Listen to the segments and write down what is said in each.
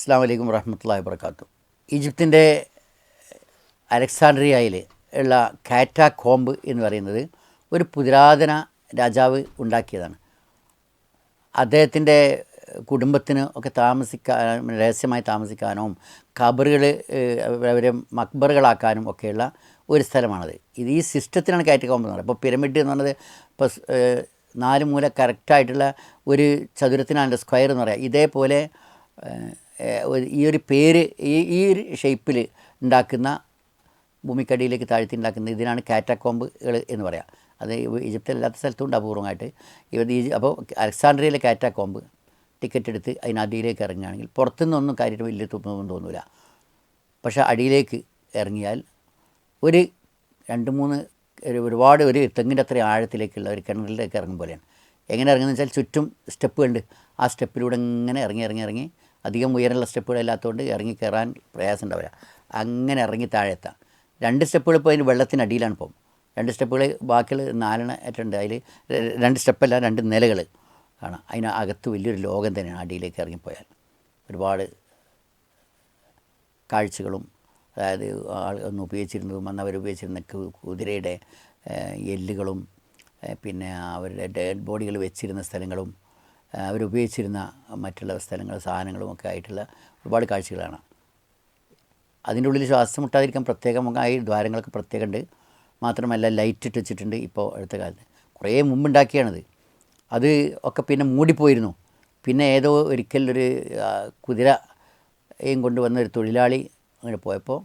അസ്സാം വലൈക്കും വറഹമത്തല്ലാ വർക്കാത്തു ഈജിപ്തിന്റെ അലക്സാണ്ട്രിയയിൽ ഉള്ള കാറ്റ കോംബ് എന്ന് പറയുന്നത് ഒരു പുരാതന രാജാവ് ഉണ്ടാക്കിയതാണ്. അദ്ദേഹത്തിന്റെ കുടുംബത്തിന് ഒക്കെ താമസിക്കാൻ രഹസ്യമായി താമസിക്കാനും ഖബറുകൾ അവരെ മക്ബറുകളാക്കാനും ഒക്കെയുള്ള ഒരു സ്ഥലമാണത്. ഇത് ഈ സിസ്റ്റത്തിനാണ് കയറ്റി കോമ്പ് എന്ന് പറയുന്നത്. ഇപ്പോൾ പിരമിഡ് എന്ന് പറയുന്നത് ഇപ്പോൾ നാല് മൂല കറക്റ്റായിട്ടുള്ള ഒരു ചതുരത്തിനാണ് സ്ക്വയർ എന്ന് പറയുക ഇതേപോലെ ഈ ഒരു പേര് ഈ ഈ ഒരു ഷേപ്പിൽ ഉണ്ടാക്കുന്ന ഭൂമിക്കടിയിലേക്ക് താഴ്ത്തി ഉണ്ടാക്കുന്ന ഇതിനാണ് കാറ്റാക്കോമ്പുകൾ എന്ന് പറയാം. അത് ഈജിപ്തിലല്ലാത്ത സ്ഥലത്തുണ്ട് അപൂർവമായിട്ട് ഇവർ അപ്പോൾ അലക്സാണ്ട്രിയയിലെ കാറ്റാക്കോമ്പ് ടിക്കറ്റ് എടുത്ത് അതിനടിയിലേക്ക് ഇറങ്ങുകയാണെങ്കിൽ പുറത്തുനിന്നൊന്നും കാര്യമായിട്ട് വലിയ തുപ്പൊന്നും തോന്നില്ല പക്ഷേ അടിയിലേക്ക് ഇറങ്ങിയാൽ ഒരു രണ്ട് മൂന്ന് ഒരു ഒരുപാട് ഒരു തെങ്ങിന്റെ അത്രയും ആഴത്തിലേക്കുള്ള ഒരു കിണറിലേക്ക് ഇറങ്ങും പോലെയാണ്. എങ്ങനെ ഇറങ്ങുന്നത് വെച്ചാൽ ചുറ്റും സ്റ്റെപ്പുണ്ട് ആ സ്റ്റെപ്പിലൂടെ ഇങ്ങനെ ഇറങ്ങി ഇറങ്ങി ഇറങ്ങി അധികം ഉയരമുള്ള സ്റ്റെപ്പുകളില്ലാത്തതുകൊണ്ട് ഇറങ്ങി കയറാൻ പ്രയാസം ഉണ്ടാവില്ല അങ്ങനെ ഇറങ്ങി താഴെ എത്താം രണ്ട് സ്റ്റെപ്പുകൾ ഇപ്പോൾ അതിന് വെള്ളത്തിനടിയിലാണ് പോകും. രണ്ട് സ്റ്റെപ്പുകൾ ബാക്കിയുള്ള നാലെണ്ണം ഏറ്റുണ്ട്. അതിൽ രണ്ട് സ്റ്റെപ്പല്ല രണ്ട് നിലകൾ കാണാം. അതിന് അകത്ത് വലിയൊരു ലോകം തന്നെയാണ് അടിയിലേക്ക് ഇറങ്ങിപ്പോയാൽ. ഒരുപാട് കാഴ്ചകളും അതായത് ആൾ ഒന്ന് ഉപയോഗിച്ചിരുന്നതും അന്ന് ഉപയോഗിച്ചിരുന്ന കുതിരയുടെ എല്ലുകളും പിന്നെ അവരുടെ ഡെഡ് ബോഡികൾ വെച്ചിരുന്ന സ്ഥലങ്ങളും അവരുപയോഗിച്ചിരുന്ന മറ്റുള്ള സ്ഥലങ്ങൾ സാധനങ്ങളും ഒക്കെ ആയിട്ടുള്ള ഒരുപാട് കാഴ്ചകളാണ്. അതിന്റെ ഉള്ളിൽ ശ്വാസം മുട്ടാതിരിക്കാൻ പ്രത്യേകമായി ദ്വാരങ്ങളൊക്കെ പ്രത്യേകമുണ്ട്. മാത്രമല്ല ലൈറ്റ് ഇട്ട് വെച്ചിട്ടുണ്ട് ഇപ്പോൾ അടുത്ത കാലത്ത്. കുറേ മുമ്പുണ്ടാക്കിയാണത്. അത് ഒക്കെ പിന്നെ മൂടിപ്പോയിരുന്നു. പിന്നെ ഏതോ ഒരിക്കലൊരു കുതിരയും കൊണ്ടുവന്ന ഒരു തൊഴിലാളി അങ്ങനെ പോയപ്പോൾ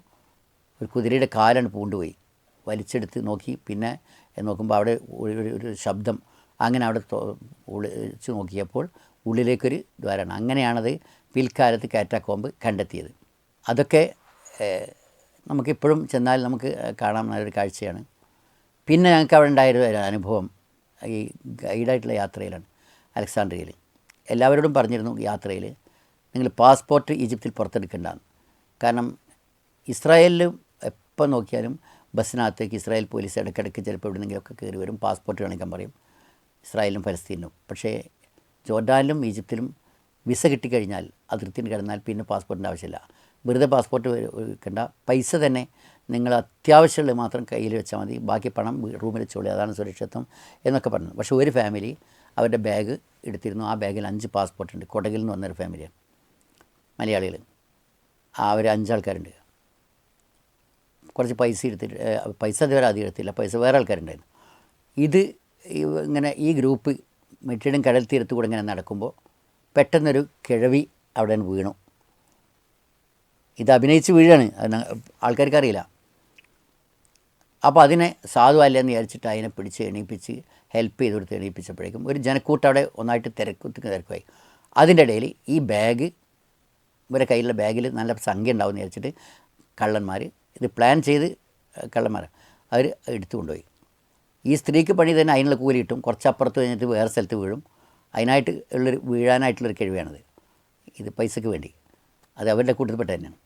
ഒരു കുതിരയുടെ കാലാണ് പൂണ്ടുപോയി. വലിച്ചെടുത്ത് നോക്കി. പിന്നെ നോക്കുമ്പോൾ അവിടെ ഒരു- ഒരു ശബ്ദം അങ്ങനെ അവിടെ ഉളിച്ചു നോക്കിയപ്പോൾ ഉള്ളിലേക്കൊരു ദ്വാരമാണ്. അങ്ങനെയാണത് പിൽക്കാലത്ത് കാറ്റാക്കോമ്പ് കണ്ടെത്തിയത്. അതൊക്കെ നമുക്കിപ്പോഴും ചെന്നാൽ നമുക്ക് കാണാൻ നല്ലൊരു കാഴ്ചയാണ്. പിന്നെ ഞങ്ങൾക്ക് അവിടെ ഉണ്ടായൊരു അനുഭവം ഈ ഗൈഡായിട്ടുള്ള യാത്രയിലാണ് അലക്സാണ്ട്രിയയിൽ. എല്ലാവരോടും പറഞ്ഞിരുന്നു യാത്രയിൽ നിങ്ങൾ പാസ്പോർട്ട് ഈജിപ്തിൽ പുറത്തെടുക്കേണ്ടതാണ് കാരണം ഇസ്രായേലിൽ എപ്പോൾ നോക്കിയാലും ബസ്സിനകത്തേക്ക് ഇസ്രായേൽ പോലീസ് ഇടയ്ക്കിടയ്ക്ക് ചിലപ്പോൾ എവിടെയെങ്കിലുമൊക്കെ കയറി വരും പാസ്പോർട്ട് കാണിക്കാൻ പറയും. ഇസ്രായേലും ഫലസ്തീനും പക്ഷേ ജോർഡാനിലും ഈജിപ്തിലും വിസ കിട്ടിക്കഴിഞ്ഞാൽ അതിർത്തിന് കിടന്നാൽ പിന്നെ പാസ്പോർട്ടിന്റെ ആവശ്യമില്ല. വെറുതെ പാസ്പോർട്ട് വെക്കേണ്ട. പൈസ തന്നെ നിങ്ങൾ അത്യാവശ്യമുള്ളത് മാത്രം കയ്യിൽ വെച്ചാൽ മതി. ബാക്കി പണം റൂമിൽ വെച്ചോളി അതാണ് സുരക്ഷിതത്വം എന്നൊക്കെ പറഞ്ഞു പക്ഷേ ഒരു ഫാമിലി അവരുടെ ബാഗ് എടുത്തിരുന്നു. ആ ബാഗിൽ അഞ്ച് പാസ്പോർട്ട് ഉണ്ട്. കൊടകിൽ നിന്ന് വന്നൊരു ഫാമിലിയാണ്. മലയാളികൾ. അവർ അഞ്ചാൾക്കാരുണ്ട്. കുറച്ച് പൈസ എടുത്തിട്ട് പൈസ അതുവരെ അധികം എടുത്തില്ല. പൈസ വേറെ ആൾക്കാരുണ്ടായിരുന്നു. ഇത് ഇങ്ങനെ ഈ ഗ്രൂപ്പ് മെറ്റിടും കടൽ തീരത്ത് കൂടെ ഇങ്ങനെ നടക്കുമ്പോൾ പെട്ടെന്നൊരു കിഴവി അവിടെ വീണു. ഇത് അഭിനയിച്ച് വീഴാണ്. ആൾക്കാർക്ക് അറിയില്ല അപ്പോൾ അതിനെ സാധുവല്ല എന്ന് വിചാരിച്ചിട്ട് അതിനെ പിടിച്ച് എണീപ്പിച്ച് ഹെൽപ്പ് ചെയ്ത് കൊടുത്ത് എണീപ്പിച്ചപ്പോഴേക്കും ഒരു ജനക്കൂട്ടം അവിടെ ഒന്നായിട്ട് തിരക്കുത്തി തിരക്കുമായി അതിന്റെ ഇടയിൽ ഈ ബാഗ് ഇവരെ കയ്യിലുള്ള ബാഗിൽ നല്ല സംഖ്യ ഉണ്ടാവും എന്ന് വിചാരിച്ചിട്ട് കള്ളന്മാർ ഇത് പ്ലാൻ ചെയ്ത് കള്ളന്മാർ അവർ എടുത്തു കൊണ്ടുപോയി ഈ സ്ത്രീക്ക് പണി തന്നെ അതിനുള്ള കൂലി കിട്ടും. കുറച്ചപ്പുറത്ത് കഴിഞ്ഞിട്ട് വേറെ സ്ഥലത്ത് വീഴും. അതിനായിട്ട് ഉള്ളൊരു വീഴാനായിട്ടുള്ളൊരു കഴിവാണത്. ഇത് പൈസയ്ക്ക് വേണ്ടി. അത് അവരുടെ കൂട്ടത്തിൽപ്പെട്ട തന്നെയാണ്.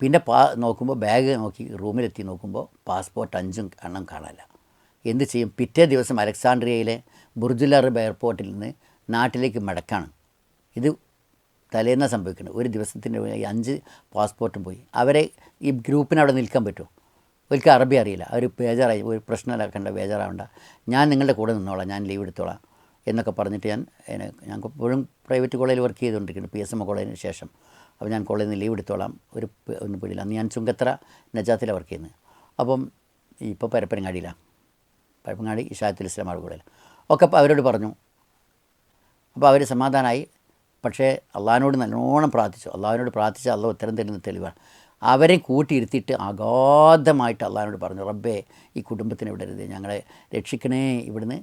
പിന്നെ പാ നോക്കുമ്പോൾ ബാഗ് നോക്കി റൂമിലെത്തി നോക്കുമ്പോൾ പാസ്പോർട്ട് അഞ്ചും എണ്ണം കാണാനില്ല. എന്ത് ചെയ്യും? പിറ്റേ ദിവസം അലക്സാണ്ട്രിയയിലെ ബുർജുലർ എയർപോർട്ടിൽ നിന്ന് നാട്ടിലേക്ക് മടക്കാണ്. ഇത് തലേന്നാണ് സംഭവിക്കുന്നത് ഒരു ദിവസത്തിന്റെ അഞ്ച് പാസ്പോർട്ടും പോയി. അവരെ ഈ ഗ്രൂപ്പിന് അവിടെ നിൽക്കാൻ പറ്റുമോ? ഒരിക്കൽ അറബി അറിയില്ല. അവർ ബേജാറായി ഒരു പ്രശ്നമില്ലാക്കണ്ട ബേജാറാവണ്ട. ഞാൻ നിങ്ങളുടെ കൂടെ നിന്നോളാം. ഞാൻ ലീവ് എടുത്തോളാം എന്നൊക്കെ പറഞ്ഞിട്ട് ഞാൻ ഞാൻ ഇപ്പോഴും പ്രൈവറ്റ് കോളേജിൽ വർക്ക് ചെയ്തുകൊണ്ടിരിക്കുന്നു. പി എസ് എം കോളേജിന് ശേഷം. അപ്പോൾ ഞാൻ കോളേജിൽ നിന്ന് ലീവ് എടുത്തോളാം. ഒരു ഒന്നും പേടിയില്ല. അന്ന് ഞാൻ ചുങ്കത്ര നജാത്തിലാണ് വർക്ക് ചെയ്യുന്നത്. അപ്പം ഇപ്പോൾ പരപ്പനങ്ങാടിയിലാണ് പരപ്പനങ്ങാടി ഇഷാത്തുൽ ഇസ്ലാം ആളുകളിൽ ഒക്കെ അവരോട് പറഞ്ഞു. അപ്പോൾ അവർ സമാധാനമായി പക്ഷേ അള്ളാഹിനോട് നല്ലോണം പ്രാർത്ഥിച്ചു. അള്ളാഹിനോട് പ്രാർത്ഥിച്ച അള്ളാഹ് ഉത്തരം തരുന്ന തെളിവാണ്. അവരെ കൂട്ടിയിരുത്തിയിട്ട് അഗാധമായിട്ട് അള്ളാഹിനോട് പറഞ്ഞു റബ്ബേ ഈ കുടുംബത്തിനെ വിടരുത്. ഞങ്ങളെ രക്ഷിക്കണേ ഇവിടുന്ന്.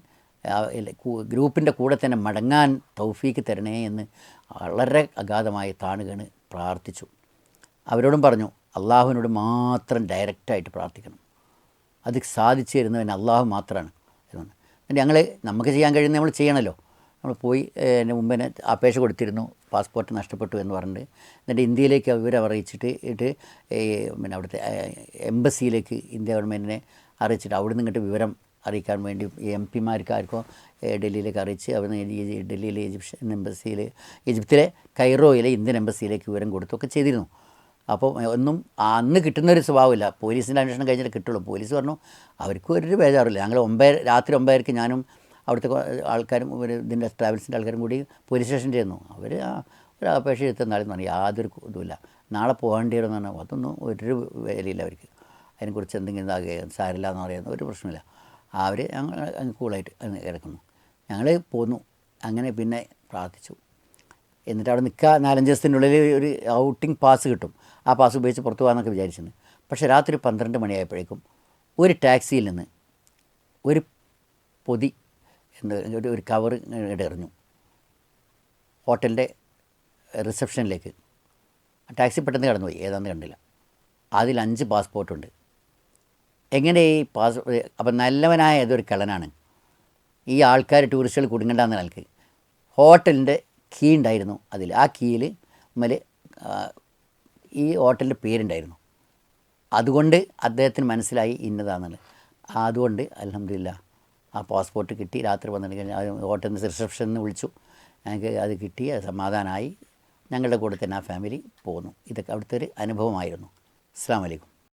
ഗ്രൂപ്പിന്റെ കൂടെ തന്നെ മടങ്ങാൻ തൗഫീക്ക് തരണേ എന്ന് വളരെ അഗാധമായി താണുകണ് പ്രാർത്ഥിച്ചു. അവരോടും പറഞ്ഞു അള്ളാഹുവിനോട് മാത്രം ഡയറക്റ്റായിട്ട് പ്രാർത്ഥിക്കണം. അത് സാധിച്ചു തരുന്നവൻ അള്ളാഹു മാത്രമാണ് ഞങ്ങൾ നമുക്ക് ചെയ്യാൻ കഴിയുന്ന നമ്മൾ ചെയ്യണമല്ലോ നമ്മൾ പോയി എന്റെ അതിന് അപേക്ഷ കൊടുത്തിരുന്നു പാസ്പോർട്ട് നഷ്ടപ്പെട്ടു എന്ന് പറഞ്ഞിട്ട്. എന്നിട്ട് ഇന്ത്യയിലേക്ക് വിവരം അറിയിച്ചിട്ട് ഇട്ട് പിന്നെ അവിടുത്തെ എംബസിയിലേക്ക് ഇന്ത്യ ഗവൺമെന്റിനെ അറിയിച്ചിട്ട് അവിടുന്ന് ഇങ്ങോട്ട് വിവരം അറിയിക്കാൻ വേണ്ടി എം പിമാർക്ക് ആർക്കോ ഡൽഹിയിലേക്ക് അറിയിച്ച് അവിടെ ഡൽഹിയിലെ ഈജിപ്ഷ്യൻ എംബസിയിൽ ഈജിപ്തിലെ കൈറോയിലെ ഇന്ത്യൻ എംബസിയിലേക്ക് വിവരം കൊടുത്തൊക്കെ ചെയ്തിരുന്നു. അപ്പോൾ ഒന്നും അന്ന് കിട്ടുന്നൊരു സ്വഭാവമില്ല. പോലീസിന്റെ അന്വേഷണം കഴിഞ്ഞിട്ട് കിട്ടുള്ളൂ. പോലീസ് പറഞ്ഞു അവർക്ക് ഒരു ബേജാറില്ല ഞങ്ങൾ ഒമ്പത് രാത്രി ഒമ്പതരക്ക് ഞാനും അവിടുത്തെ ആൾക്കാരും ഒരു ഇതിന്റെ ട്രാവൽസിന്റെ ആൾക്കാരും കൂടി പോലീസ് സ്റ്റേഷനിൽ ചെന്നു. അവർ ആ ഒരു അപേക്ഷ എടുത്തെന്നാലും പറഞ്ഞു യാതൊരു ഇതുമില്ല. നാളെ പോകേണ്ടി വരുമെന്ന് പറഞ്ഞാൽ അതൊന്നും ഒരു വിലയില്ല അവർക്ക്. അതിനെക്കുറിച്ച് എന്തെങ്കിലും ഇതാകുക സാരില്ല എന്ന് പറയുന്ന ഒരു പ്രശ്നമില്ല. അവർ ഞങ്ങൾ അങ്ങ് കൂളായിട്ട് കിടക്കുന്നു. ഞങ്ങൾ പോന്നു. അങ്ങനെ പിന്നെ പ്രാർത്ഥിച്ചു. എന്നിട്ട് അവിടെ നിൽക്കുക നാലഞ്ച് ദിവസത്തിനുള്ളിൽ ഒരു ഔട്ടിംഗ് പാസ് കിട്ടും. ആ പാസ് ഉപയോഗിച്ച് പുറത്ത് പോകാമെന്നൊക്കെ വിചാരിച്ചിരുന്നു. പക്ഷേ രാത്രി പന്ത്രണ്ട് മണിയായപ്പോഴേക്കും ഒരു ടാക്സിയിൽ നിന്ന് ഒരു പൊതി എന്താ ഒരു ഒരു കവർ ഇങ്ങോട്ട് എറിഞ്ഞു. ഹോട്ടലിന്റെ റിസപ്ഷനിലേക്ക് ടാക്സി പെട്ടെന്ന് കടന്നുപോയി. ഏതാണെന്ന് കണ്ടില്ല. അതിൽ അഞ്ച് പാസ്പോർട്ടുണ്ട് എങ്ങനെ ഈ പാസ് അപ്പം നല്ലവനായ ഏതൊരു കള്ളനാണ്? ഈ ആൾക്കാർ ടൂറിസ്റ്റുകൾ കുടുങ്ങണ്ടെന്ന നിലയ്ക്ക് ഹോട്ടലിന്റെ കീ ഉണ്ടായിരുന്നു അതിൽ. ആ കീയിൽ മേൽ ഈ ഹോട്ടലിന്റെ പേരുണ്ടായിരുന്നു. അതുകൊണ്ട് അദ്ദേഹത്തിന് മനസ്സിലായി ഇന്നതാണെന്നുള്ളത് അതുകൊണ്ട് അലഹമില്ല ആ പാസ്പോർട്ട് കിട്ടി. രാത്രി പന്ത്രണ്ട് കഴിഞ്ഞ് ഹോട്ടലിൽ നിന്ന് റിസപ്ഷനിൽ നിന്ന് വിളിച്ചു. ഞങ്ങൾക്ക് അത് കിട്ടി അത് സമാധാനമായി. ഞങ്ങളുടെ കൂടെ തന്നെ ആ ഫാമിലി പോന്നു. ഇതൊക്കെ അവിടുത്തെ ഒരു അനുഭവമായിരുന്നു. അസ്സാം വലൈക്കും